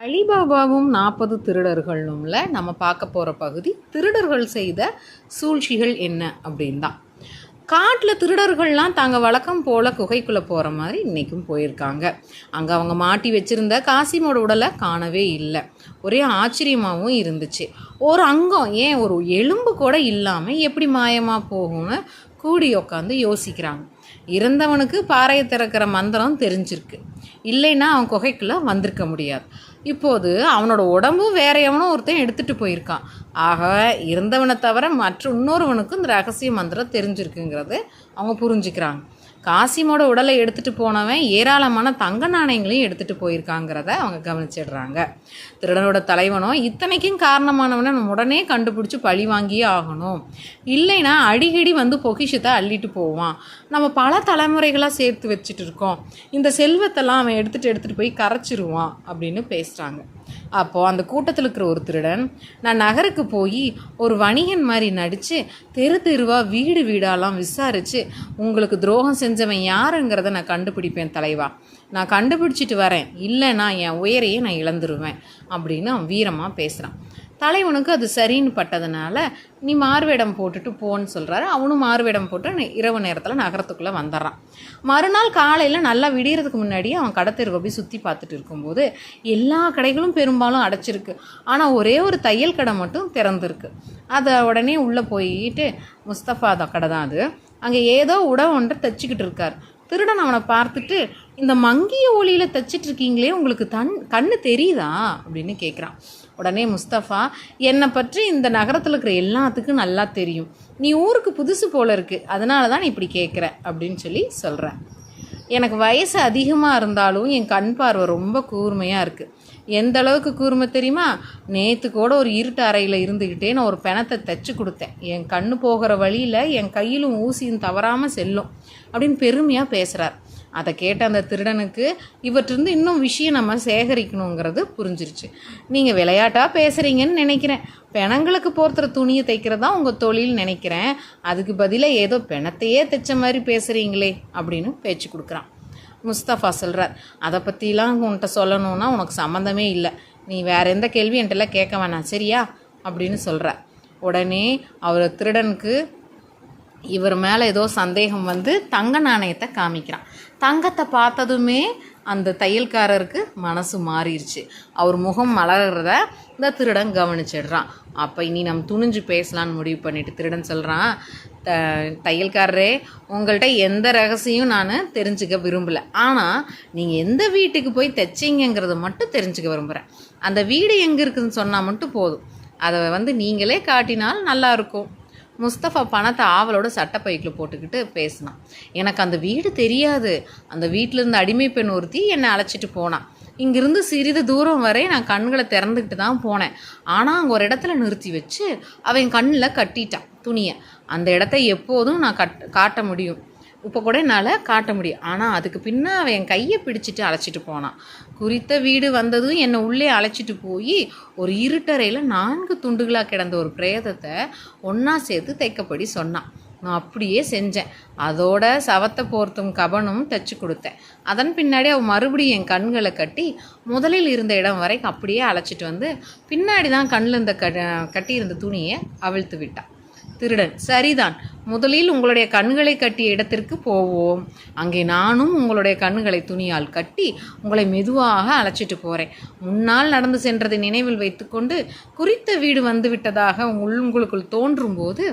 அலிபாபாவும் நாற்பது திருடர்களும்ல நம்ம பார்க்க போகிற பகுதி திருடர்கள் செய்த சூழ்ச்சிகள் என்ன அப்படின்தான் காட்டில் திருடர்கள்லாம் தாங்க வழக்கம் போல் குகைக்குள்ளே போகிற மாதிரி இன்றைக்கும் போயிருக்காங்க. அங்கே அவங்க மாட்டி வச்சுருந்த காசிமோட உடலை காணவே இல்லை. ஒரே ஆச்சரியமாகவும் இருந்துச்சு. ஒரு அங்கம் ஏன்? ஒரு எலும்பு கூட இல்லாமல் எப்படி மாயமாக போகும்னு கூடி உக்காந்து யோசிக்கிறாங்க. இறந்தவனுக்கு பாறையை திறக்கிற மந்திரம் தெரிஞ்சிருக்கு. இல்லைன்னா அவன் குகைக்குள்ளே வந்திருக்க முடியாது. இப்போது அவனோட உடம்பு வேற எவனோ ஒருத்தன் எடுத்துகிட்டு போயிருக்கான். ஆக இறந்தவனை தவிர மற்ற இன்னொருவனுக்கும் இந்த ரகசிய மந்திரம் தெரிஞ்சிருக்குங்கிறது அவங்க புரிஞ்சுக்கிறாங்க. காசிமோட உடலை எடுத்துட்டு போனவன் ஏராளமான தங்க நாணயங்களையும் எடுத்துட்டு போயிருக்காங்கிறத அவங்க கவனிச்சிடுறாங்க. திருடனோட தலைவனும் இத்தனைக்கும் காரணமானவனை நம்ம உடனே கண்டுபிடிச்சி பழி வாங்கியே ஆகணும். இல்லைன்னா அடிக்கடி வந்து பொக்கிஷத்தை அள்ளிட்டு போவான். நம்ம பல தலைமுறைகளாக சேர்த்து வச்சுட்டு இருக்கோம். இந்த செல்வத்தெல்லாம் அவன் எடுத்துட்டு எடுத்துட்டு போய் கரைச்சிருவான் அப்படின்னு பேசுகிறாங்க அப்போது அந்த கூட்டத்தில் இருக்கிற ஒரு திருடன் நான் நகருக்கு போய் ஒரு வணிகன் மாதிரி நடித்து தெரு தெருவாக வீடு வீடாலாம் விசாரித்து உங்களுக்கு துரோகம் செஞ்சவன் யாருங்கிறத நான் கண்டுபிடிப்பேன் தலைவா. நான் கண்டுபிடிச்சிட்டு வரேன். இல்லைன்னா என் உயரையே நான் இழந்துருவேன். அப்படின்னு அவன் வீரமாக பேசுகிறான் தலைவனுக்கு அது சரின்னு பட்டதுனால நீ மார்வேடம் போட்டுட்டு போன்னு சொல்கிறாரு அவனும் மார்வேடம் போட்டு இரவு நேரத்தில் நகரத்துக்குள்ளே வந்துடுறான் மறுநாள் காலையில் நல்லா விடியறதுக்கு முன்னாடியே அவன் கடத்தெருவை போய் சுற்றி பார்த்துட்டு இருக்கும்போது எல்லா கடைகளும் பெரும்பாலும் அடைச்சிருக்கு. ஆனால் ஒரே ஒரு தையல் கடை மட்டும் திறந்துருக்கு. அதை உடனே உள்ளே போயிட்டு முஸ்தபா கடை தான் அது. அங்கே ஏதோ உடவு ஒன்றை தைச்சிக்கிட்டு இருக்கார். திருடன் அவனை பார்த்துட்டு இந்த மங்கிய ஒளியில் தைச்சிட்டு இருக்கீங்களே உங்களுக்கு தன் கண்ணு தெரியுதா? அப்படின்னு கேட்குறான் உடனே முஸ்தஃபா என்னை பற்றி இந்த நகரத்தில் இருக்கிற எல்லாத்துக்கும் நல்லா தெரியும். நீ ஊருக்கு புதுசு போல இருக்கு. அதனால தான் நீ இப்படி கேட்குற அப்படின்னு சொல்லி சொல்கிறேன் எனக்கு வயசு அதிகமாக இருந்தாலும் என் கண் பார்வை ரொம்ப கூர்மையாக இருக்குது எந்த அளவுக்கு கூர்மை தெரியுமா? நேற்று கூட ஒரு இருட்டு அறையில் இருந்துக்கிட்டே நான் ஒரு பிணத்தை தைச்சி கொடுத்தேன். என் கண்ணு போகிற வழியில் என் கையிலும் ஊசியும் தவறாமல் செல்லும் அப்படின்னு பெருமையாக பேசுகிறார் அதை கேட்ட அந்த திருடனுக்கு இவற்றிருந்து இன்னும் விஷயம் நம்ம சேகரிக்கணுங்கிறது புரிஞ்சிருச்சு. நீங்கள் விளையாட்டாக பேசுகிறீங்கன்னு நினைக்கிறேன். பிணங்களுக்கு போர்த்துற துணியை தைக்கிறது தான் உங்கள் தொழில் நினைக்கிறேன். அதுக்கு பதிலாக ஏதோ பிணத்தையே தைச்ச மாதிரி பேசுகிறீங்களே அப்படின்னு பேச்சு கொடுக்குறான். முஸ்தபா சொல்கிறார் அதை பற்றிலாம் உன்கிட்ட சொல்லணும்னா உனக்கு சம்மந்தமே இல்லை. நீ வேற எந்த கேள்வி என்கிட்டலாம் கேட்க வேணாம். சரியா? அப்படின்னு சொல்கிறார் உடனே அவர் திருடனுக்கு இவர் மேலே ஏதோ சந்தேகம் வந்து தங்க நாணயத்தை காமிக்கிறான். தங்கத்தை பார்த்ததுமே அந்த தையல்காரருக்கு மனசு மாறிடுச்சு. அவர் முகம் மலர்றத இந்த திருடன் கவனிச்சிடுறான். அப்போ இனி நம்ம துணிஞ்சு பேசலான்னு முடிவு பண்ணிட்டு திருடன் சொல்கிறான் த தையல்காரரே உங்கள்கிட்ட எந்த ரகசியம் நான் தெரிஞ்சுக்க விரும்பலை. ஆனால் நீங்கள் எந்த வீட்டுக்கு போய் தைச்சிங்கிறத மட்டும் தெரிஞ்சுக்க விரும்புகிறேன் அந்த வீடு எங்கே இருக்குதுன்னு சொன்னால் மட்டும் போதும். அதை வந்து நீங்களே காட்டினால் நல்லாயிருக்கும் முஸ்தபா பணத்தை ஆவலோட சட்டப்பைக்குள்ள போட்டுக்கிட்டு பேசினான். எனக்கு அந்த வீடு தெரியாது. அந்த வீட்டில் அடிமை பெண் ஒருத்தி என்னை அழைச்சிட்டு போனான் இங்கிருந்து சிறிது தூரம் வரை நான் கண்களை திறந்துக்கிட்டு தான் போனேன். ஆனால் அங்கே ஒரு இடத்துல நிறுத்தி வச்சு அவன் கண்ணில் கட்டிட்டான் துணியை. அந்த இடத்த எப்போதும் நான் கட் காட்ட முடியும். இப்போ கூட என்னால் காட்ட முடியும். ஆனால் அதுக்கு பின்னால் அவன் என் கையை பிடிச்சிட்டு அழைச்சிட்டு போனான். குறித்த வீடு வந்ததும் என்னை உள்ளே அழைச்சிட்டு போய் ஒரு இருட்டறையில் நான்கு துண்டுகளாக கிடந்த ஒரு பிரேதத்தை ஒன்றா சேர்த்து தைக்கப்படி சொன்னான். நான் அப்படியே செஞ்சேன். அதோட சவத்தை போர்த்தும் கபனும் தைச்சு கொடுத்தேன். அதன் பின்னாடி அவன் மறுபடியும் என் கண்களை கட்டி முதலில் இருந்த இடம் வரைக்கும் அப்படியே அழைச்சிட்டு வந்து பின்னாடி தான் கண்ணில் இருந்த க கட்டியிருந்த துணியை அவிழ்த்து விட்டான். திருடன் சரிதான். முதலில் உங்களுடைய கண்களை கட்டிய இடத்திற்கு போவோம். அங்கே நானும் உங்களுடைய கண்களை துணியால் கட்டி உங்களை மெதுவாக அழைச்சிட்டு போகிறேன் முன்னால் நடந்து சென்றதை நினைவில் வைத்துக்கொண்டு குறித்த வீடு வந்துவிட்டதாக உங்களுக்குள் தோன்றும் போது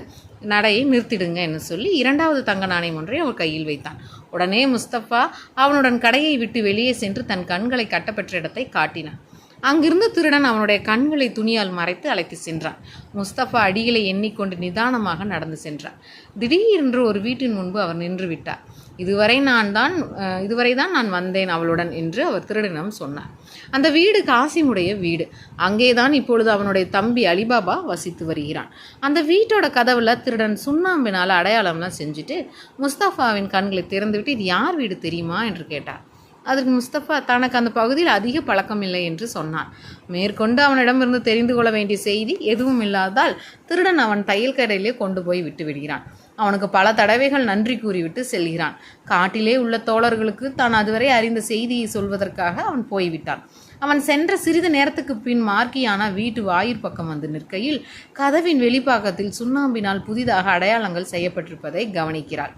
நடையை நிறுத்திடுங்க என்று சொல்லி இரண்டாவது தங்க நாணயம் ஒன்றை அவர் கையில் வைத்தான். உடனே முஸ்தபா அவனுடன் கடையை விட்டு வெளியே சென்று தன் கண்களை கட்டப்பெற்ற இடத்தை காட்டினான். அங்கிருந்து திருடன் அவனுடைய கண்களை துணியால் மறைத்து அழைத்து சென்றான். முஸ்தபா அடிகளை எண்ணிக்கொண்டு நிதானமாக நடந்து சென்றான். திடீரென்று ஒரு வீட்டின் முன்பு அவர் நின்று விட்டார். இதுவரை நான் தான் இதுவரை தான் நான் வந்தேன் அவளுடன் என்று அவர் திருடனிடம் சொன்னார். அந்த வீடு காசிமுடைய வீடு. அங்கேதான் இப்பொழுது அவனுடைய தம்பி அலிபாபா வசித்து வருகிறான். அந்த வீட்டோட கதவுல திருடன் சுண்ணாம்பினால் அடையாளம்லாம் செஞ்சுட்டு முஸ்தபாவின் கண்களை திறந்துவிட்டு இது யார் வீடு தெரியுமா? என்று கேட்டார். அதற்கு முஸ்தபா தனக்கு அந்த பகுதியில் அதிக பழக்கம் இல்லை என்று சொன்னான் மேற்கொண்டு அவனிடமிருந்து தெரிந்து கொள்ள வேண்டிய செய்தி எதுவும் இல்லாததால் திருடன் அவன் தையல் கடையிலே கொண்டு போய் விட்டு விடுகிறான். அவனுக்கு பல தடவைகள் நன்றி கூறிவிட்டு செல்கிறான். காட்டிலே உள்ள தோழர்களுக்கு தான் அதுவரை அறிந்த செய்தியை சொல்வதற்காக அவன் போய்விட்டான். அவன் சென்ற சிறிது நேரத்துக்கு பின் மார்க்கியானா வீட்டு வாயிற் பக்கம் வந்து நிற்கையில் கதவின் வெளிப்பாக்கத்தில் சுண்ணாம்பினால் புதிதாக அடையாளங்கள் செய்யப்பட்டிருப்பதை கவனிக்கிறாள்.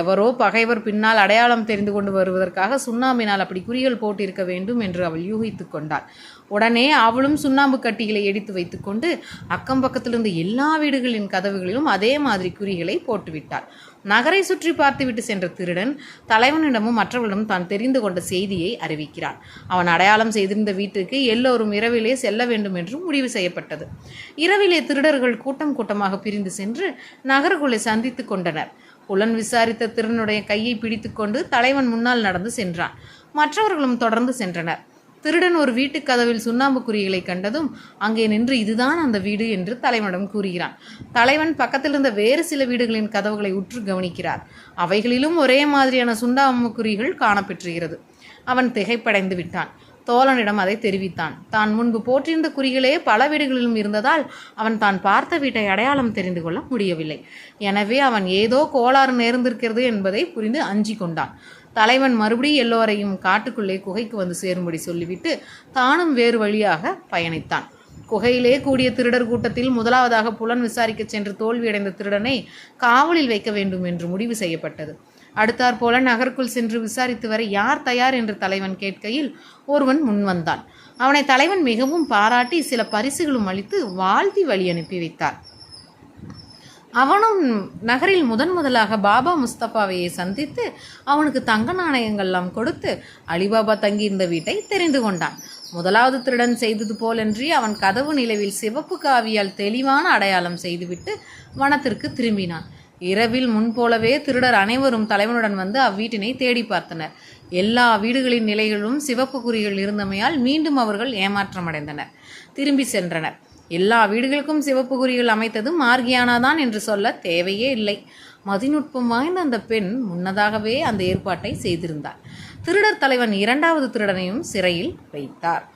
எவரோ பகைவர் பின்னால் அடையாளம் தெரிந்து கொண்டு வருவதற்காக சுண்ணாம்பினால் அப்படி குறிகள் போட்டிருக்க வேண்டும் என்று அவள் யூகித்து கொண்டாள். உடனே அவளும் சுண்ணாம்பு கட்டிகளை எடுத்து வைத்துக்கொண்டு அக்கம் பக்கத்திலிருந்து எல்லா வீடுகளின் கதவுகளிலும் அதே மாதிரி குறிகளை போட்டுவிட்டாள். நகரை சுற்றி பார்த்துவிட்டு சென்ற திருடன் தலைவனிடமும் மற்றவர்களிடம் தான் தெரிந்து கொண்ட செய்தியை அறிவிக்கிறான். அவன் அடையாளம் செய்திருந்த வீட்டுக்கு எல்லோரும் இரவிலே செல்ல வேண்டும் என்று முடிவு செய்யப்பட்டது. இரவிலே திருடர்கள் கூட்டம் கூட்டமாக பிரிந்து சென்று நகருக்குள்ளே சந்தித்து கொண்டனர். புலன் விசாரித்த திருடனுடைய கையை பிடித்துக்கொண்டு தலைவன் முன்னால் நடந்து சென்றான். மற்றவர்களும் தொடர்ந்து சென்றனர். திருடன் ஒரு வீட்டுக் கதவில் சுண்ணாம்பு குறிகளை கண்டதும் அங்கே நின்று இதுதான் அந்த வீடு என்று தலைவனிடம் கூறுகிறான். தலைவன் பக்கத்தில் இருந்த வேறு சில வீடுகளின் கதவுகளை உற்று கவனிக்கிறார். அவைகளிலும் ஒரே மாதிரியான சுண்ணாம்பு குறிகள் காணப்பெற்றுகிறது. அவன் திகைப்படைந்து விட்டான். தோழனிடம் அதை தெரிவித்தான். தான் முன்பு போற்றிருந்த குறிகளே பல வீடுகளிலும் இருந்ததால் அவன் தான் பார்த்த வீட்டை அடையாளம் தெரிந்து கொள்ள முடியவில்லை. எனவே அவன் ஏதோ கோளாறு நேர்ந்திருக்கிறது என்பதை புரிந்து அஞ்சி கொண்டான். தலைவன் மறுபடியும் எல்லோரையும் காட்டுக்குள்ளே குகைக்கு வந்து சேரும்படி சொல்லிவிட்டு தானும் வேறு வழியாக பயணித்தான். குகையிலே கூடிய திருடர் கூட்டத்தில் முதலாவதாக புலன் விசாரிக்க சென்று தோல்வியடைந்த திருடனை காவலில் வைக்க வேண்டும் என்று முடிவு செய்யப்பட்டது. அடுத்தாற் போல நகருக்குள் சென்று விசாரித்து வர யார் தயார் என்று தலைவன் கேட்கையில் ஒருவன் முன்வந்தான் அவனை தலைவன் மிகவும் பாராட்டி சில பரிசுகளும் அளித்து வாழ்த்தி வழி அனுப்பி வைத்தார். அவனும் நகரில் முதன் முதலாக பாபா முஸ்தபாவையை சந்தித்து அவனுக்கு தங்க நாணயங்கள்லாம் கொடுத்து அலிபாபா தங்கியிருந்த வீட்டை தெரிந்து கொண்டான். முதலாவது திருடன் செய்தது போலன்றி அவன் கதவு நிலவில் சிவப்பு காவியால் தெளிவான அடையாளம் செய்துவிட்டு வனத்திற்கு திரும்பினான். இரவில் முன்போலவே திருடர் அனைவரும் தலைவனுடன் வந்து அவ்வீட்டினை தேடி பார்த்தனர். எல்லா வீடுகளின் நிலைகளிலும் சிவப்பு குறிகள் இருந்தமையால் மீண்டும் அவர்கள் ஏமாற்றமடைந்தனர். திரும்பி சென்றனர். எல்லா வீடுகளுக்கும் சிவப்பு குறிகள் அமைத்தது மார்கியானாதான் என்று சொல்ல தேவையே இல்லை. மதிநுட்பம் வாய்ந்த அந்த பெண் முன்னதாகவே அந்த ஏற்பாட்டை செய்திருந்தார். திருடர் தலைவன் இரண்டாவது திருடனையும் சிறையில் வைத்தார்.